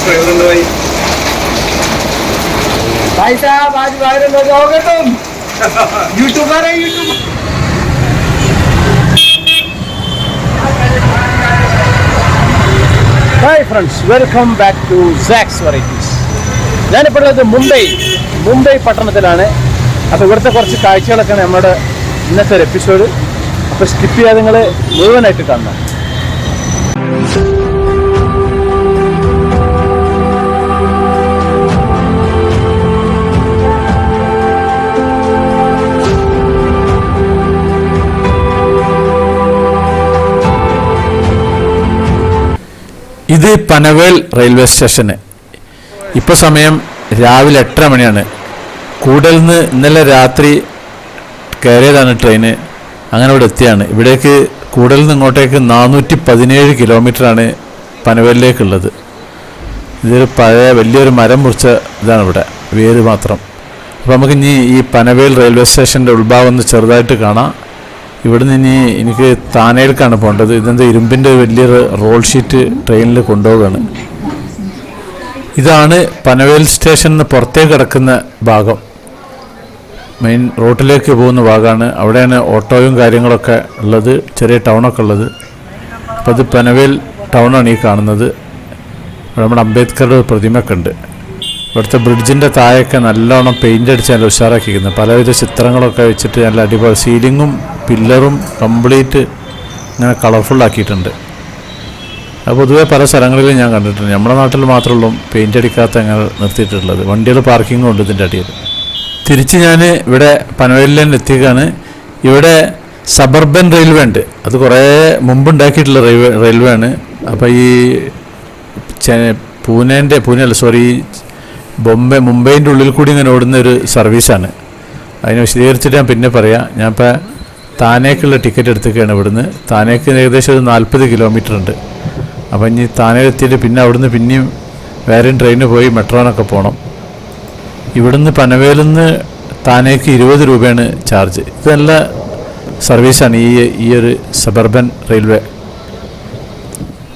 Subscriber ഉണ്ട് भाई भाई साहब आज वायरल हो जाओगे तुम यूट्यूबर है YouTuber hi friends welcome back to Saks varieties ഞാനിപ്പോൾ ഉള്ളത് മുംബൈ മുംബൈ പട്ടണത്തിലാണ് അപ്പോൾ ഇവിടുത്തെ കുറച്ച് കാഴ്ചകളൊക്കെയാണ് നമ്മുടെ ഇന്നത്തെ ഒരു എപ്പിസോഡ് അപ്പോൾ സ്കിപ്പ് ചെയ്യാതെ നിങ്ങൾ മുഴുവനായിട്ട് കാണണം ഇത് പനവേൽ റെയിൽവേ സ്റ്റേഷന്. ഇപ്പോൾ സമയം രാവിലെ എട്ടര മണിയാണ്. കൂടൽ നിന്ന് ഇന്നലെ രാത്രി കയറിയതാണ് ട്രെയിന്. അങ്ങനെ ഇവിടെ എത്തിയാണ്. ഇവിടേക്ക് കൂടൽ നിന്ന് ഇങ്ങോട്ടേക്ക് നാനൂറ്റി പതിനേഴ് കിലോമീറ്ററാണ് പനവേലിലേക്കുള്ളത്. ഇതൊരു പഴയ വലിയൊരു മരം മുറിച്ച ഇതാണ് ഇവിടെ. വേര് മാത്രം. അപ്പോൾ നമുക്ക് ഇനി ഈ പനവേൽ റെയിൽവേ സ്റ്റേഷന്റെ ഉൾഭാഗം ഒന്ന് ചെറുതായിട്ട് കാണാം. ഇവിടുന്ന് നിന്ന് എനിക്ക് താനേൽക്കാണ് പോകേണ്ടത്. ഇതെന്താ ഇരുമ്പിന്റെ വലിയ റോൾ ഷീറ്റ് ട്രെയിനിൽ കൊണ്ടുപോവുകയാണ്. ഇതാണ് പനവേൽ സ്റ്റേഷനിൽ പുറത്തേക്ക് കിടക്കുന്ന ഭാഗം. മെയിൻ റോട്ടിലേക്ക് പോകുന്ന ഭാഗമാണ്. അവിടെയാണ് ഓട്ടോയും കാര്യങ്ങളൊക്കെ ഉള്ളത്. ചെറിയ ടൗണൊക്കെ ഉള്ളത്. അപ്പോൾ അത് പനവേൽ ടൗണാണ് ഈ കാണുന്നത്. ഇവിടെ നമ്മുടെ അംബേദ്കറുടെ ഒരു പ്രതിമയൊക്കെ ഉണ്ട്. ഇവിടുത്തെ ബ്രിഡ്ജിന്റെ താഴെയൊക്കെ നല്ലോണം പെയിന്റ് അടിച്ച് നല്ല ഉഷാറാക്കിയിരിക്കുന്നത് പലവിധ ചിത്രങ്ങളൊക്കെ വെച്ചിട്ട് നല്ല അടിപൊളി സീലിങ്ങും പില്ലറും കംപ്ലീറ്റ് ഇങ്ങനെ കളർഫുൾ ആക്കിയിട്ടുണ്ട് അത് പൊതുവേ പല സ്ഥലങ്ങളിലും ഞാൻ കണ്ടിട്ടുണ്ട്. നമ്മുടെ നാട്ടിൽ മാത്രമേ ഉള്ളൂ പെയിന്റ് അടിക്കാത്ത അങ്ങനെ നിർത്തിയിട്ടുള്ളത്. വണ്ടികൾ പാർക്കിങ്ങും ഉണ്ട് ഇതിന്റെ അടിയിൽ. തിരിച്ച് ഞാൻ ഇവിടെ പനവേലിൽ എത്തിയതാണ് ഇവിടെ സബർബൻ റെയിൽവേ ഉണ്ട്. അത് കുറേ മുമ്പ് ഉണ്ടാക്കിയിട്ടുള്ള റെയിൽവേ റെയിൽവേ ആണ്. അപ്പോൾ ഈ പൂനെന്റെ പൂനെ അല്ല സോറി ബോംബെ മുംബൈന്റെ ഉള്ളിൽ കൂടി ഇങ്ങനെ ഓടുന്ന ഒരു സർവീസാണ്. അതിനെ വിശദീകരിച്ചിട്ട് ഞാൻ പിന്നെ പറയാം. ഞാൻ ഇപ്പോൾ താനേക്കുള്ള ടിക്കറ്റ് എടുത്തൊക്കെയാണ് ഇവിടുന്ന്. താനേക്ക് ഏകദേശം ഒരു നാൽപ്പത് കിലോമീറ്റർ ഉണ്ട്. അപ്പം ഇനി താനേ എത്തിയിട്ട് പിന്നെ അവിടുന്ന് പിന്നെയും വേറെയും ട്രെയിനിന് പോയി മെട്രോനൊക്കെ പോകണം ഇവിടുന്ന് പനവേലിൽ നിന്ന് താനേക്ക് ഇരുപത് രൂപയാണ് ചാർജ് ഇത് നല്ല സർവീസാണ് ഈ ഈ ഒരു സബർബൻ റെയിൽവേ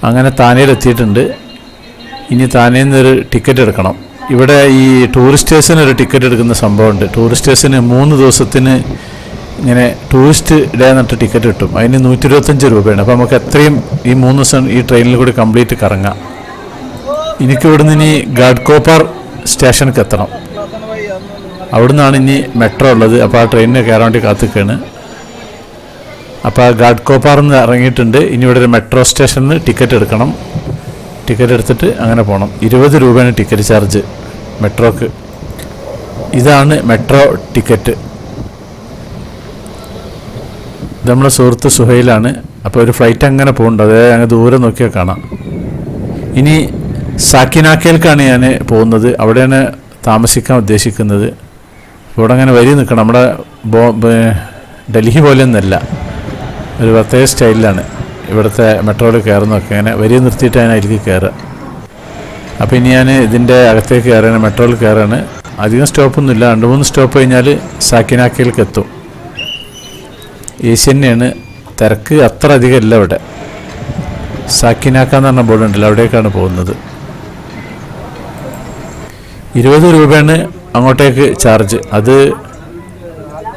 അങ്ങനെ താനേൽ എത്തിയിട്ടുണ്ട്. ഇനി താനേന്ന് ഒരു ടിക്കറ്റ് എടുക്കണം. ഇവിടെ ഈ ടൂറിസ്റ്റേഴ്സിന് ഒരു ടിക്കറ്റ് എടുക്കുന്ന സംഭവമുണ്ട്. ടൂറിസ്റ്റേഴ്സിന് മൂന്ന് ദിവസത്തിന് ഇങ്ങനെ ടൂറിസ്റ്റ് ഡേ എന്നിട്ട് ടിക്കറ്റ് കിട്ടും. അതിന് നൂറ്റി ഇരുപത്തഞ്ച് രൂപയാണ്. അപ്പോൾ നമുക്ക് എത്രയും ഈ മൂന്ന് ദിവസം ഈ ട്രെയിനിൽ കൂടി കംപ്ലീറ്റ് കറങ്ങാം. എനിക്ക് ഇവിടുന്ന് ഇനി ഗാഡ്കോപ്പർ സ്റ്റേഷനിലേക്ക് എത്തണം. അവിടുന്നാണ് ഇനി മെട്രോ ഉള്ളത്. അപ്പോൾ ആ ട്രെയിനിന് കയറാൻ വേണ്ടി കാത്തിക്കാണ് അപ്പോൾ ആ നിന്ന് ഇറങ്ങിയിട്ടുണ്ട്. ഇനി ഇവിടെ ഒരു മെട്രോ സ്റ്റേഷനിൽ ടിക്കറ്റ് എടുക്കണം. ടിക്കറ്റ് എടുത്തിട്ട് അങ്ങനെ പോകണം ഇരുപത് രൂപയാണ് ടിക്കറ്റ് ചാർജ് മെട്രോക്ക് ഇതാണ് മെട്രോ ടിക്കറ്റ് ഇത് നമ്മുടെ സുഹൃത്ത് സുഹൈലാണ്. അപ്പോൾ ഒരു ഫ്ലൈറ്റ് അങ്ങനെ പോകുന്നുണ്ട് അതായത് അങ്ങ് ദൂരെ നോക്കിയാൽ കാണാം. ഇനി സാക്കിനാക്കയിലേക്കാണ് ഞാൻ പോകുന്നത്. അവിടെയാണ് താമസിക്കാൻ ഉദ്ദേശിക്കുന്നത്. ഇവിടെ അങ്ങനെ വരി നിൽക്കണം. നമ്മുടെ ബോ ഡൽഹി പോലെയൊന്നുമല്ല ഒരു പ്രത്യേക സ്റ്റൈലിലാണ്. ഇവിടുത്തെ മെട്രോയിൽ കയറുന്നതൊക്കെ. അങ്ങനെ വരി നിർത്തിയിട്ട് അതിനായിരിക്കും കയറുക. അപ്പോൾ ഇനി ഞാൻ ഇതിന്റെ അകത്തേക്ക് കയറാണ് മെട്രോയിൽ കയറാണ് അധികം സ്റ്റോപ്പൊന്നുമില്ല. രണ്ട് മൂന്ന് സ്റ്റോപ്പ് കഴിഞ്ഞാൽ സാക്കിനാക്കയിലേക്ക് എത്തും എ തന്നെയാണ് തിരക്ക് അത്ര അധികം അവിടെ. ഇവിടെ സാക്കിനാക്ക എന്ന് പറഞ്ഞ ബോർഡുണ്ടല്ലോ അവിടേക്കാണ് പോകുന്നത്. ഇരുപത് രൂപയാണ് അങ്ങോട്ടേക്ക് ചാർജ് അത്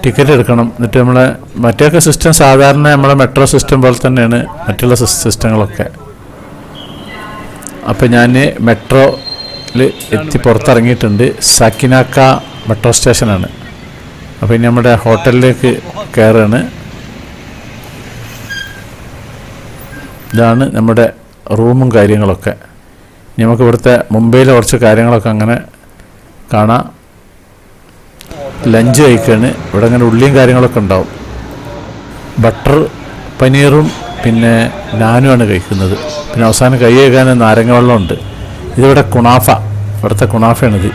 ടിക്കറ്റ് എടുക്കണം. എന്നിട്ട് നമ്മളെ മറ്റൊക്കെ സിസ്റ്റം സാധാരണ നമ്മളെ മെട്രോ സിസ്റ്റം പോലെ തന്നെയാണ് മറ്റുള്ള സിസ്- സിസ്റ്റങ്ങളൊക്കെ അപ്പം ഞാൻ മെട്രോയിൽ എത്തി പുറത്തിറങ്ങിയിട്ടുണ്ട്. സക്കിനാക്ക മെട്രോ സ്റ്റേഷനാണ് അപ്പോൾ ഇനി നമ്മുടെ ഹോട്ടലിലേക്ക് കയറുകയാണ് ഇതാണ് നമ്മുടെ റൂമും കാര്യങ്ങളൊക്കെ. നമുക്ക് ഇവിടുത്തെ മുംബൈയിലെ കുറച്ച് കാര്യങ്ങളൊക്കെ അങ്ങനെ കാണാം. ലഞ്ച് കഴിക്കാണ് ഇവിടെ അങ്ങനെ ഉള്ളിയും കാര്യങ്ങളൊക്കെ ഉണ്ടാവും. ബട്ടർ പനീറും പിന്നെ നാനുമാണ് കഴിക്കുന്നത്. പിന്നെ അവസാനം കൈ കഴുകാൻ നാരങ്ങ വെള്ളമുണ്ട്. ഇതിവിടെ കുണാഫ ഇവിടുത്തെ കുണാഫയാണിത്.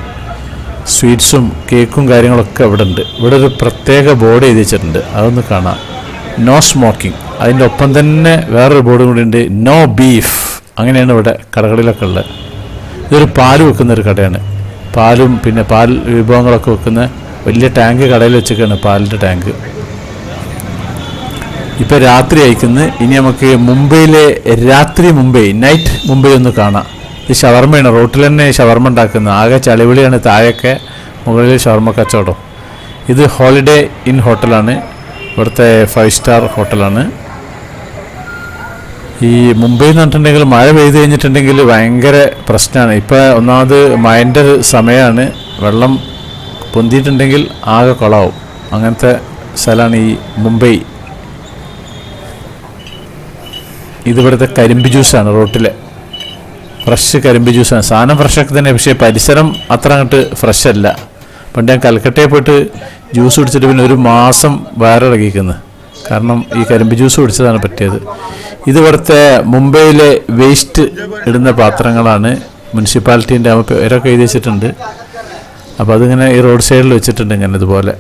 സ്വീറ്റ്സും കേക്കും കാര്യങ്ങളൊക്കെ ഇവിടെ ഉണ്ട് ഇവിടെ ഒരു പ്രത്യേക ബോർഡ് എഴുതി വെച്ചിട്ടുണ്ട്. അതൊന്ന് കാണാം. No smoking. അതിന്റെ ഒപ്പം തന്നെ വേറൊരു ബോർഡും കൂടി ഉണ്ട്. നോ ബീഫ് അങ്ങനെയാണ് ഇവിടെ കടകളിലൊക്കെ ഉള്ളത്. ഇതൊരു പാൽ വെക്കുന്ന ഒരു കടയാണ്. പാലും പിന്നെ പാൽ വിഭവങ്ങളൊക്കെ വെക്കുന്ന വലിയ ടാങ്ക് കടയിൽ വെച്ചൊക്കെയാണ് പാലിന്റെ ടാങ്ക്. ഇപ്പം രാത്രി അയക്കുന്നത് ഇനി നമുക്ക് മുംബൈയിലെ രാത്രി മുംബൈ നൈറ്റ് മുംബൈ ഒന്ന് കാണാം. ഇത് ഷവർമ്മയാണ് റോട്ടിൽ തന്നെ ഷവർമ്മ ഉണ്ടാക്കുന്നത്. ആകെ ചളിവിളിയാണ് താഴെയൊക്കെ മുകളിൽ ഷവർമ്മ കച്ചവടം. ഇത് ഹോളിഡേ ഇൻ ഹോട്ടലാണ് ഇവിടുത്തെ ഫൈവ് സ്റ്റാർ ഹോട്ടലാണ് ഈ മുംബൈ എന്ന് പറഞ്ഞിട്ടുണ്ടെങ്കിൽ മഴ പെയ്ത് കഴിഞ്ഞിട്ടുണ്ടെങ്കിൽ ഭയങ്കര പ്രശ്നമാണ്. ഇപ്പോൾ ഒന്നാമത് മഴന്റെ ഒരു സമയമാണ്. വെള്ളം പൊന്തിയിട്ടുണ്ടെങ്കിൽ ആകെ കുളമാവും അങ്ങനത്തെ സ്ഥലമാണ് ഈ മുംബൈ. ഇതിവിടുത്തെ കരിമ്പ് ജ്യൂസാണ് റോട്ടിലെ. ഫ്രഷ് കരിമ്പ് ജ്യൂസാണ്. സാധനം ഫ്രഷൊക്കെ തന്നെ പക്ഷേ പരിസരം അത്ര അങ്ങോട്ട് ഫ്രഷ് അല്ല. പണ്ട് ഞാൻ കൽക്കട്ടയിൽ പോയിട്ട് ജ്യൂസ് കുടിച്ചിട്ട് പിന്നെ ഒരു മാസം വയറിളകിക്കുന്നു കാരണം ഈ കരിമ്പ് ജ്യൂസ് കുടിച്ചതാണ് പറ്റിയത്. ഇത് ഇവിടുത്തെ മുംബൈയിലെ വേസ്റ്റ് ഇടുന്ന പാത്രങ്ങളാണ് മുനിസിപ്പാലിറ്റീന്റെ പേരൊക്കെ എഴുതി വെച്ചിട്ടുണ്ട്. അപ്പോൾ അതിങ്ങനെ ഈ റോഡ് സൈഡിൽ വെച്ചിട്ടുണ്ട് ഇങ്ങനെ ഇതുപോലെ.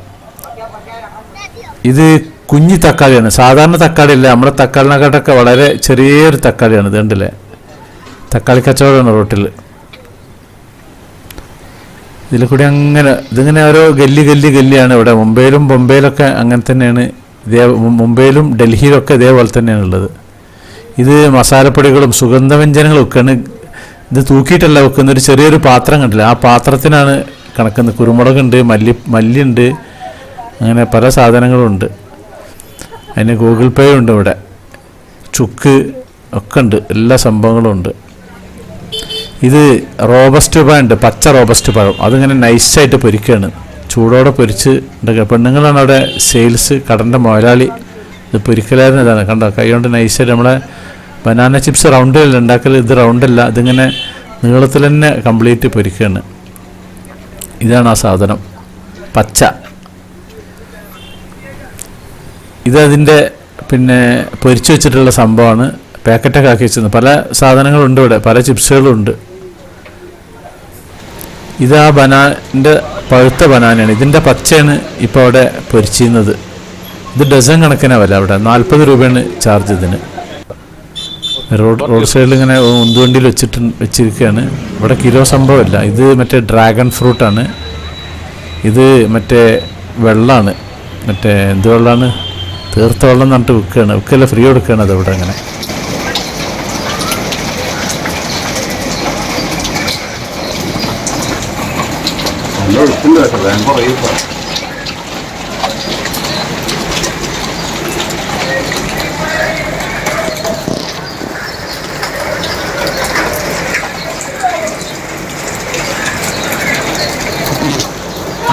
ഇത് കുഞ്ഞി തക്കാളിയാണ്. സാധാരണ തക്കാളിയല്ല. നമ്മുടെ തക്കാളിനെക്കാട്ടൊക്കെ വളരെ ചെറിയൊരു തക്കാളിയാണ്. ഇത് കണ്ടില്ലേ? തക്കാളി കച്ചവടമാണ് റോട്ടിൽ ഇതിൽ കൂടി അങ്ങനെ ഇതിങ്ങനെ ഓരോ ഗല്ലി ഗല്ലി ഗല്ലിയാണ് ഇവിടെ. മുംബൈയിലും ബൊംബെയിലൊക്കെ അങ്ങനെ തന്നെയാണ് ഇതേ മുംബൈയിലും ഡൽഹിയിലൊക്കെ ഇതേപോലെ തന്നെയാണ് ഉള്ളത് ഇത് മസാലപ്പൊടികളും സുഗന്ധവ്യഞ്ജനങ്ങളും ഒക്കെയാണ് ഇത് തൂക്കിയിട്ടല്ല വെക്കുന്ന ഒരു ചെറിയൊരു പാത്രം കണ്ടില്ല? ആ പാത്രത്തിനാണ് കണക്കുന്നത്. കുരുമുളകുണ്ട് മല്ലി മല്ലിയുണ്ട് അങ്ങനെ പല സാധനങ്ങളും ഉണ്ട് അതിന് ഗൂഗിൾ പേ ഉണ്ട് ഇവിടെ. ചുക്ക് ഒക്കെ ഉണ്ട്. എല്ലാ സംഭവങ്ങളും ഉണ്ട്. ഇത് റോബസ്റ്റ് പഴം ഉണ്ട് പച്ച റോബസ്റ്റ് പഴം. അതിങ്ങനെ നൈസായിട്ട് പൊരിക്കുകയാണ് ചൂടോടെ പൊരിച്ച് ഉണ്ടാക്കുക പെണ്ണുങ്ങളാണ് അവിടെ സെയിൽസ് കടന്റെ മുതലാളി. ഇത് പൊരിക്കലായിരുന്നു ഇതാണ്. കണ്ടോ? കൈ കൊണ്ട് നൈസായിട്ട് നമ്മളെ ബനാന ചിപ്സ് റൗണ്ടിലല്ല ഉണ്ടാക്കൽ ഇത് റൗണ്ടല്ല ഇതിങ്ങനെ നീളത്തിൽ തന്നെ കംപ്ലീറ്റ് പൊരിക്കുകയാണ് ഇതാണ് ആ സാധനം. പച്ച. ഇതതിന്റെ പിന്നെ പൊരിച്ചു വെച്ചിട്ടുള്ള സംഭവമാണ്. പാക്കറ്റൊക്കെ ആക്കി വെച്ചിരുന്നത് പല സാധനങ്ങളുണ്ട് ഇവിടെ. പല ചിപ്സുകളും ഉണ്ട് ഇത് ആ ബനാന്റെ പഴുത്ത ബനാനയാണ്. ഇതിന്റെ പച്ചയാണ് ഇപ്പോൾ അവിടെ പൊരിച്ചിരുന്നത്. ഇത് ഡസൻ കണക്കിനാവല്ല അവിടെ. നാൽപ്പത് രൂപയാണ് ചാർജ് ഇതിന്. റോഡ് റോഡ് സൈഡിൽ ഇങ്ങനെ ഉന്തുവണ്ടിയിൽ വെച്ചിട്ട് വെച്ചിരിക്കുകയാണ്. ഇവിടെ കിലോ സംഭവമില്ല. ഇത് മറ്റേ ഡ്രാഗൺ ഫ്രൂട്ടാണ് ഇത് മറ്റേ വെള്ളമാണ് മറ്റേ എന്ത് വെള്ളമാണ് തീർത്ത വെള്ളം എന്ന് പറഞ്ഞിട്ട് വിൽക്കുകയാണ്. വിൽക്കല്ല? ഫ്രീ കൊടുക്കുകയാണ് അത് ഇവിടെ അങ്ങനെ. നല്ല ഒഴുക്കുണ്ട് കേട്ടോ വേഗം പറയും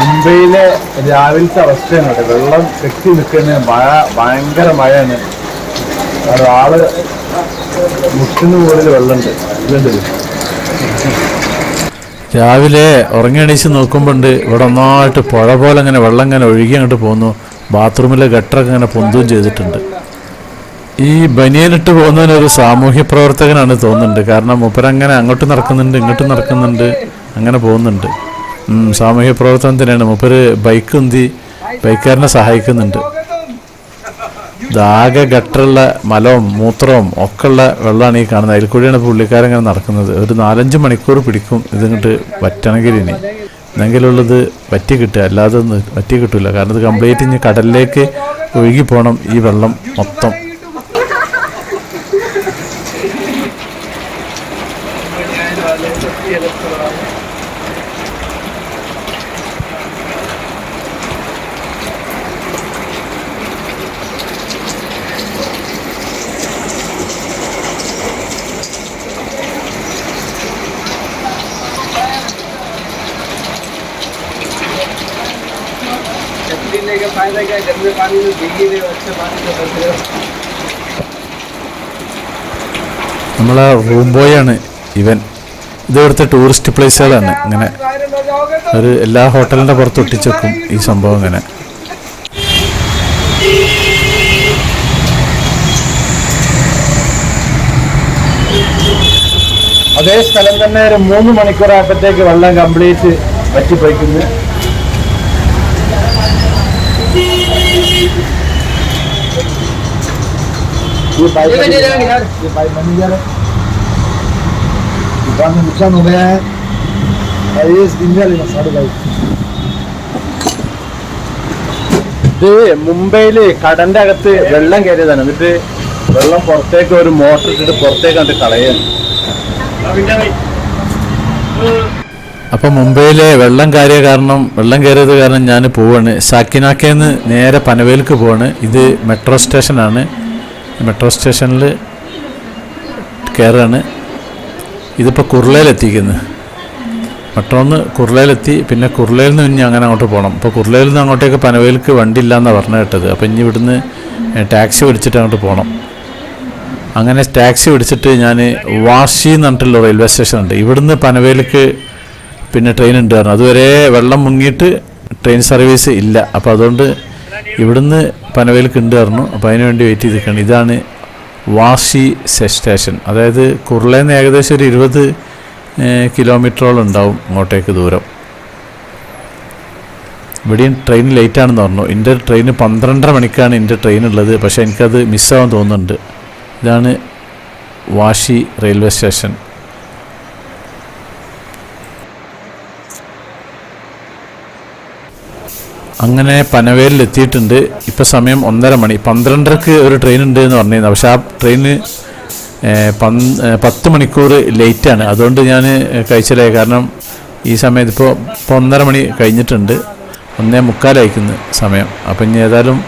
മുംബൈയിലെ രാവിലത്തെ അവസ്ഥയാണ് കേട്ടോ. വെള്ളം കെട്ടി നിൽക്കുന്ന മഴ ഭയങ്കര മഴയാണ്. ആൾ മുട്ടിന് മുകളിൽ വെള്ളമുണ്ട്. ഇതുണ്ടല്ലോ. രാവിലെ ഉറങ്ങിയണീച്ച് നോക്കുമ്പോണ്ട് ഇവിടെ ഒന്നായിട്ട് പുഴ പോലെ അങ്ങനെ വെള്ളം ഇങ്ങനെ ഒഴുകി അങ്ങോട്ട് പോകുന്നു ബാത്റൂമിലെ ഗട്ടറൊക്കെ ഇങ്ങനെ പൊന്തും ചെയ്തിട്ടുണ്ട്. ഈ ബനിയനിട്ട് പോകുന്നതിനൊരു സാമൂഹ്യ പ്രവർത്തകനാണ് തോന്നുന്നുണ്ട്. കാരണം മൂപ്പരങ്ങനെ അങ്ങോട്ട് നടക്കുന്നുണ്ട് ഇങ്ങോട്ട് നടക്കുന്നുണ്ട് അങ്ങനെ പോകുന്നുണ്ട്. സാമൂഹ്യ പ്രവർത്തനം തന്നെയാണ് മൂപ്പര് ബൈക്ക് ഉന്തി ബൈക്കുകാരനെ സഹായിക്കുന്നുണ്ട്. ഇതാകെ ഗട്ടറുള്ള മലവും മൂത്രവും ഒക്കെ ഉള്ള വെള്ളമാണ് ഈ കാണുന്നത്. അതിൽ കൂടിയാണ് പുള്ളിക്കാരൻ ഇങ്ങനെ നടക്കുന്നത്. ഒരു നാലഞ്ച് മണിക്കൂർ പിടിക്കും ഇതിങ്ങോട്ട് വറ്റണമെങ്കിൽ ഇനി എന്നെങ്കിലുള്ളത് വറ്റി കിട്ടുക. അല്ലാതെ ഒന്നും വറ്റി കിട്ടില്ല കാരണം ഇത് കംപ്ലീറ്റ് ഇനി കടലിലേക്ക് ഒഴുകി പോകണം ഈ വെള്ളം മൊത്തം. पीने का फायदा क्या है गंदे पानी में भीगी रहे हो अच्छे पानी से बच रहे हो നമ്മളെ റൂം ബോയാണ് ഇവൻ ഇത് ഇവിടുത്തെ ടൂറിസ്റ്റ് പ്ലേസുകളാണ് ഇങ്ങനെ वायरल हो जाओगे तो ഒരു എല്ലാ ഹോട്ടലിൻ്റെ പുറത്ത് ഒട്ടിച്ചേക്കും ഈ സംഭവം ഇങ്ങനെ അതേ സ്ഥലം തന്നെ ഒരു മൂന്ന് മണിക്കൂർ ആയപ്പോഴത്തേക്ക് വെള്ളം കംപ്ലീറ്റ് വറ്റിപ്പോയിക്കുന്നു ये पाइप बनी है ये पाइप बनी जा रहा है दुकान में नुकसान हो गया है और ये दिन वाली साढ़े भाई ഇത് മുംബൈയില് കടന്റെ അകത്ത് വെള്ളം കയറിയതാണ് എന്നിട്ട് വെള്ളം പുറത്തേക്ക് ഒരു മോട്ടർ ഇട്ടിട്ട് പുറത്തേക്ക് കണ്ട് കളയാണ് അപ്പോൾ മുംബൈയിലെ വെള്ളം കയറിയ കാരണം വെള്ളം കയറിയത് കാരണം ഞാൻ പോവാണ് സാക്കിനാക്കേന്ന് നേരെ പനവേലിക്ക് പോവാണ് ഇത് മെട്രോ സ്റ്റേഷനാണ് മെട്രോ സ്റ്റേഷനിൽ കയറാണ്. ഇതിപ്പോൾ കുർളയിലെത്തിക്കുന്നത് മെട്രോന്ന് കുർളയിലെത്തി പിന്നെ കുർളയിൽ നിന്ന് ഇനി അങ്ങനെ അങ്ങോട്ട് പോകണം ഇപ്പോൾ കുർളയിൽ നിന്ന് അങ്ങോട്ടേക്ക് പനവേലിക്ക് വണ്ടി ഇല്ലയെന്നാണ് പറഞ്ഞു കേട്ടത്. അപ്പോൾ ഇനി ഇവിടുന്ന് ടാക്സി പിടിച്ചിട്ട് അങ്ങോട്ട് പോകണം അങ്ങനെ ടാക്സി പിടിച്ചിട്ട് ഞാൻ വാഷി എന്ന് പറഞ്ഞിട്ടുള്ള റെയിൽവേ സ്റ്റേഷനുണ്ട്. ഇവിടുന്ന് പനവേലിക്ക് പിന്നെ ട്രെയിൻ ഉണ്ട് പറഞ്ഞു. അതുവരെ വെള്ളം മുങ്ങിയിട്ട് ട്രെയിൻ സർവീസ് ഇല്ല. അപ്പോൾ അതുകൊണ്ട് ഇവിടുന്ന് പനവേലിക്ക് ഉണ്ട് പറഞ്ഞു അപ്പോൾ അതിന് വേണ്ടി വെയിറ്റ് ചെയ്ത് നിൽക്കുകയാണ് ഇതാണ് വാഷി സ്റ്റേഷൻ. അതായത് കുർളയിൽ നിന്ന് ഏകദേശം ഒരു ഇരുപത് കിലോമീറ്ററോളം ഉണ്ടാവും അങ്ങോട്ടേക്ക് ദൂരം. ഇവിടെയും ട്രെയിൻ ലേറ്റ് ആണെന്ന് പറഞ്ഞു. എന്റെ ട്രെയിൻ പന്ത്രണ്ടര മണിക്കാണ് എന്റെ ട്രെയിൻ ഉള്ളത്. പക്ഷേ എനിക്കത് മിസ്സാവാൻ തോന്നുന്നുണ്ട്. ഇതാണ് വാഷി റെയിൽവേ സ്റ്റേഷൻ അങ്ങനെ പനവേലിൽ എത്തിയിട്ടുണ്ട് ഇപ്പം സമയം ഒന്നര മണി. പന്ത്രണ്ടരക്ക് ഒരു ട്രെയിൻ ഉണ്ട് എന്ന് പറഞ്ഞിരുന്നു. പക്ഷെ ആ ട്രെയിന് പത്ത് മണിക്കൂർ ലേറ്റാണ് അതുകൊണ്ട് ഞാൻ കഴിച്ചില്ലായി കാരണം ഈ സമയത്ത് ഇപ്പോൾ ഇപ്പോൾ ഒന്നര മണി കഴിഞ്ഞിട്ടുണ്ട്. ഒന്നേ മുക്കാലയക്കുന്ന സമയം. അപ്പം ഇനി ഏതായാലും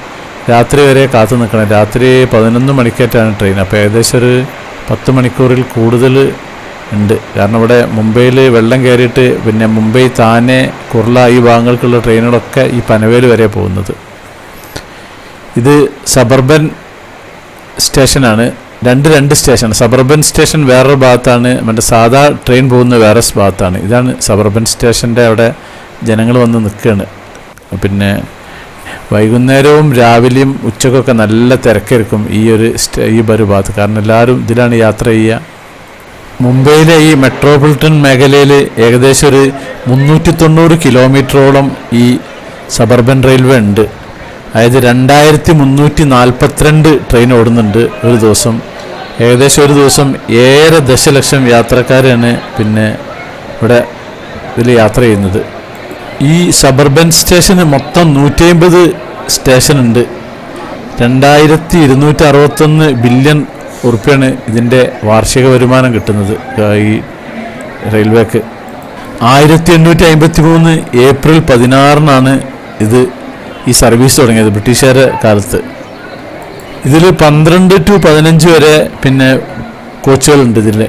രാത്രി വരെ കാത്തു നിൽക്കണം. രാത്രി പതിനൊന്ന് മണിക്കേറ്റാണ് ട്രെയിൻ അപ്പോൾ ഏകദേശം ഒരു പത്ത് മണിക്കൂറിൽ കൂടുതൽ ഉണ്ട്. കാരണം ഇവിടെ മുംബൈയിൽ വെള്ളം കയറിയിട്ട് പിന്നെ മുംബൈ താനെ കുർള ഈ ഭാഗങ്ങൾക്കുള്ള ട്രെയിനുകളൊക്കെ ഈ പനവേൽ വരെ പോകുന്നത്. ഇത് സബർബൻ സ്റ്റേഷനാണ്. രണ്ട് രണ്ട് സ്റ്റേഷൻ സബർബൻ സ്റ്റേഷൻ വേറൊരു ഭാഗത്താണ്. മറ്റേ സാധാ ട്രെയിൻ പോകുന്ന വേറെ ഭാഗത്താണ്. ഇതാണ് സബർബൻ സ്റ്റേഷന്റെ അവിടെ ജനങ്ങൾ വന്ന് നിൽക്കുകയാണ്. പിന്നെ വൈകുന്നേരവും രാവിലെയും ഉച്ചക്കൊക്കെ നല്ല തിരക്കായിരിക്കും ഈ ഒരു ഈ ഒരു ഭാഗത്ത്. കാരണം എല്ലാവരും ഇതിലാണ് യാത്ര ചെയ്യുക. മുംബൈയിലെ ഈ മെട്രോപൊളിറ്റൻ മേഖലയിൽ ഏകദേശം ഒരു മുന്നൂറ്റി തൊണ്ണൂറ് കിലോമീറ്ററോളം ഈ സബർബൻ റെയിൽവേ ഉണ്ട്. അതായത് രണ്ടായിരത്തി മുന്നൂറ്റി നാൽപ്പത്തിരണ്ട് ട്രെയിൻ ഓടുന്നുണ്ട് ഒരു ദിവസം. ഏകദേശം ഒരു ദിവസം ഏഴര ദശലക്ഷം യാത്രക്കാരാണ് പിന്നെ ഇവിടെ ഇതിൽ യാത്ര ചെയ്യുന്നത്. ഈ സബർബൻ സ്റ്റേഷന് മൊത്തം നൂറ്റി അമ്പത് സ്റ്റേഷനുണ്ട് രണ്ടായിരത്തി ഇരുന്നൂറ്റി അറുപത്തൊന്ന് ബില്യൺ ഉറുപ്പ്യാണ് ഇതിന്റെ വാർഷിക വരുമാനം കിട്ടുന്നത് ഈ റെയിൽവേക്ക്. ആയിരത്തി എണ്ണൂറ്റി അമ്പത്തി മൂന്ന് ഏപ്രിൽ പതിനാറിനാണ് ഇത് ഈ സർവീസ് തുടങ്ങിയത് ബ്രിട്ടീഷുകാരുടെ കാലത്ത്. ഇതിൽ പന്ത്രണ്ട് ടു പതിനഞ്ച് വരെ പിന്നെ കോച്ചുകളുണ്ട് ഇതിൽ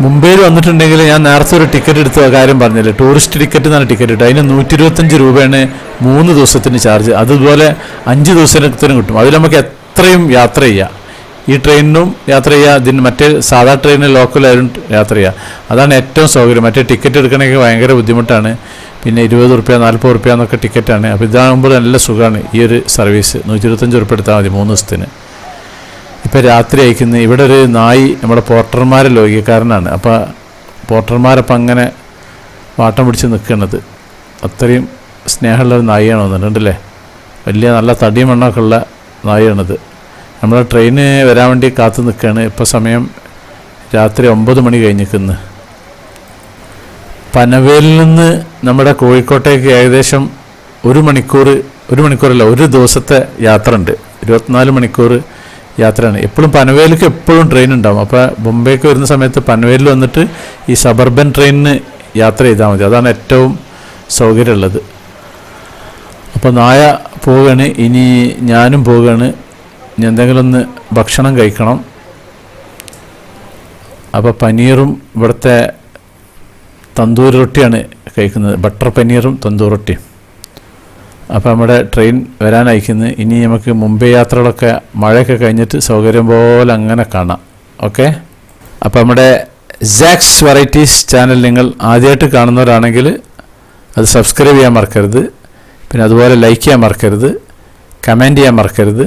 മുംബൈയിൽ വന്നിട്ടുണ്ടെങ്കിൽ ഞാൻ നേരത്തെ ഒരു ടിക്കറ്റ് എടുത്ത കാര്യം പറഞ്ഞില്ലേ? ടൂറിസ്റ്റ് ടിക്കറ്റ് എന്നാണ് ടിക്കറ്റ് കിട്ടുക. അതിന് നൂറ്റി ഇരുപത്തഞ്ച് രൂപയാണ് മൂന്ന് ദിവസത്തിന് ചാർജ്. അതുപോലെ അഞ്ച് ദിവസത്തിന് കിട്ടും. അതിൽ നമുക്ക് എത്രയും യാത്ര ചെയ്യാം. ഈ ട്രെയിനിനും യാത്ര ചെയ്യുക ഇതിന് മറ്റേ സാധാ ട്രെയിനിൽ ലോക്കലായാലും യാത്ര ചെയ്യുക അതാണ് ഏറ്റവും സൗകര്യം. മറ്റേ ടിക്കറ്റ് എടുക്കണമെങ്കിൽ ഭയങ്കര ബുദ്ധിമുട്ടാണ്. പിന്നെ ഇരുപത് റുപ്യ നാൽപ്പത് റുപ്യ എന്നൊക്കെ ടിക്കറ്റാണ് അപ്പോൾ ഇതാകുമ്പോൾ നല്ല സുഖമാണ് ഈ ഒരു സർവീസ് നൂറ്റി ഇരുപത്തഞ്ച് റുപ്യ എടുത്താൽ മതി മൂന്ന് ദിവസത്തിന്. ഇപ്പോൾ രാത്രി അയക്കുന്നത് ഇവിടെ ഒരു നായി നമ്മുടെ പോർട്ടർമാരെ ലോകിക്കാരനാണ് അപ്പോൾ പോർട്ടർമാരപ്പം അങ്ങനെ വാട്ടം പിടിച്ച് നിൽക്കുന്നത് അത്രയും സ്നേഹമുള്ള ഒരു നായിയാണ് വന്നിട്ടുണ്ടല്ലേ വലിയ നല്ല തടിയും മണ്ണൊക്കെ ഉള്ള നായാണിത്. നമ്മുടെ ട്രെയിന് വരാൻ വേണ്ടി കാത്തു നിൽക്കുകയാണ് ഇപ്പോൾ സമയം രാത്രി ഒമ്പത് മണി കഴിഞ്ഞിരിക്കുന്നു. പനവേലിൽ നിന്ന് നമ്മുടെ കോഴിക്കോട്ടേക്ക് ഏകദേശം ഒരു മണിക്കൂർ ഒരു മണിക്കൂറല്ല ഒരു ദിവസത്തെ യാത്ര ഉണ്ട് ഇരുപത്തിനാല് മണിക്കൂർ യാത്രയാണ്. എപ്പോഴും പനവേലിക്ക് എപ്പോഴും ട്രെയിൻ ഉണ്ടാവും. അപ്പോൾ മുംബൈക്ക് വരുന്ന സമയത്ത് പനവേലിൽ വന്നിട്ട് ഈ സബർബൻ ട്രെയിനിന് യാത്ര ചെയ്താൽ മതി. അതാണ് ഏറ്റവും സൗകര്യമുള്ളത്. അപ്പോൾ നായ പോവുകയാണ്. ഇനി ഞാനും പോവുകയാണ്. ഇനി എന്തെങ്കിലും ഒന്ന് ഭക്ഷണം കഴിക്കണം. അപ്പോൾ പനീറും ഇവിടുത്തെ തന്തൂർ റൊട്ടിയാണ് കഴിക്കുന്നത്. ബട്ടർ പനീറും തന്തൂർ റൊട്ടിയും അപ്പോൾ നമ്മുടെ ട്രെയിൻ വരാനയക്കുന്നു ഇനി നമുക്ക് മുംബൈ യാത്രകളൊക്കെ മഴയൊക്കെ കഴിഞ്ഞിട്ട് സൗകര്യം പോലെ അങ്ങനെ കാണാം. ഓക്കെ? അപ്പോൾ നമ്മുടെ ജാക്സ് വെറൈറ്റീസ് ചാനൽ നിങ്ങൾ ആദ്യമായിട്ട് കാണുന്നവരാണെങ്കിൽ അത് സബ്സ്ക്രൈബ് ചെയ്യാൻ മറക്കരുത്. പിന്നെ അതുപോലെ ലൈക്ക് ചെയ്യാൻ മറക്കരുത്. കമന്റ് ചെയ്യാൻ മറക്കരുത്.